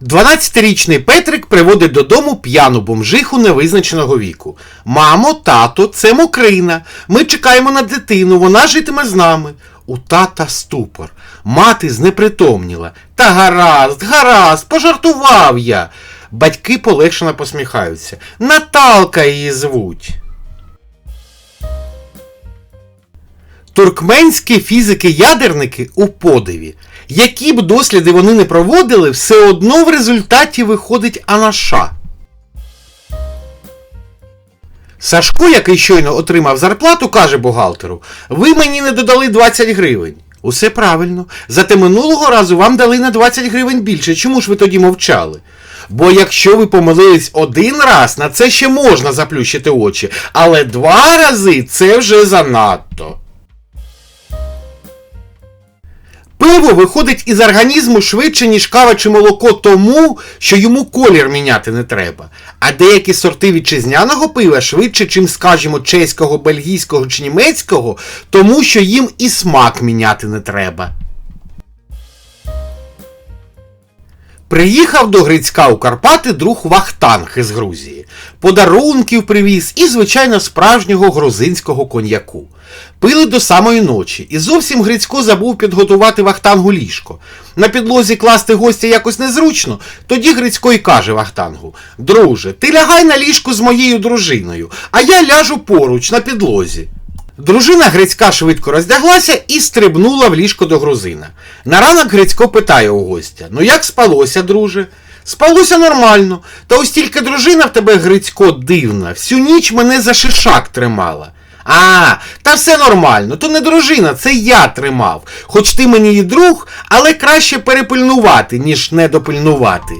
12-річний Петрик приводить додому п'яну бомжиху невизначеного віку. Мамо, тато, це мокрина. Ми чекаємо на дитину, вона житиме з нами. У тата ступор. Мати знепритомніла. Та гаразд, гаразд, пожартував я. Батьки полегшено посміхаються. Наталка її звуть. Туркменські фізики-ядерники у подиві. Які б досліди вони не проводили, все одно в результаті виходить анаша. Сашко, який щойно отримав зарплату, каже бухгалтеру: Ви мені не додали 20 гривень. Усе правильно. Зате минулого разу вам дали на 20 гривень більше. Чому ж ви тоді мовчали? Бо якщо ви помилились один раз, на це ще можна заплющити очі, але два рази це вже занадто. Пиво виходить із організму швидше, ніж кава чи молоко тому, що йому колір міняти не треба. А деякі сорти вітчизняного пива швидше, чим, скажімо, чеського, бельгійського чи німецького, тому що їм і смак міняти не треба. Приїхав до Грицька у Карпати друг Вахтанг із Грузії. Подарунків привіз і, звичайно, справжнього грузинського коньяку. Пили до самої ночі, і зовсім Грицько забув підготувати Вахтангу ліжко. На підлозі класти гостя якось незручно, тоді Грицько й каже Вахтангу: Друже, ти лягай на ліжко з моєю дружиною, а я ляжу поруч на підлозі. Дружина Грицька швидко роздяглася і стрибнула в ліжко до грузина. На ранок Грицько питає у гостя: Ну як спалося, друже? Спалося нормально, та ось тільки дружина в тебе Грицько дивна, всю ніч мене за шишак тримала. А, та все нормально, то не дружина, це я тримав. Хоч ти мені і друг, але краще перепильнувати, ніж не допильнувати.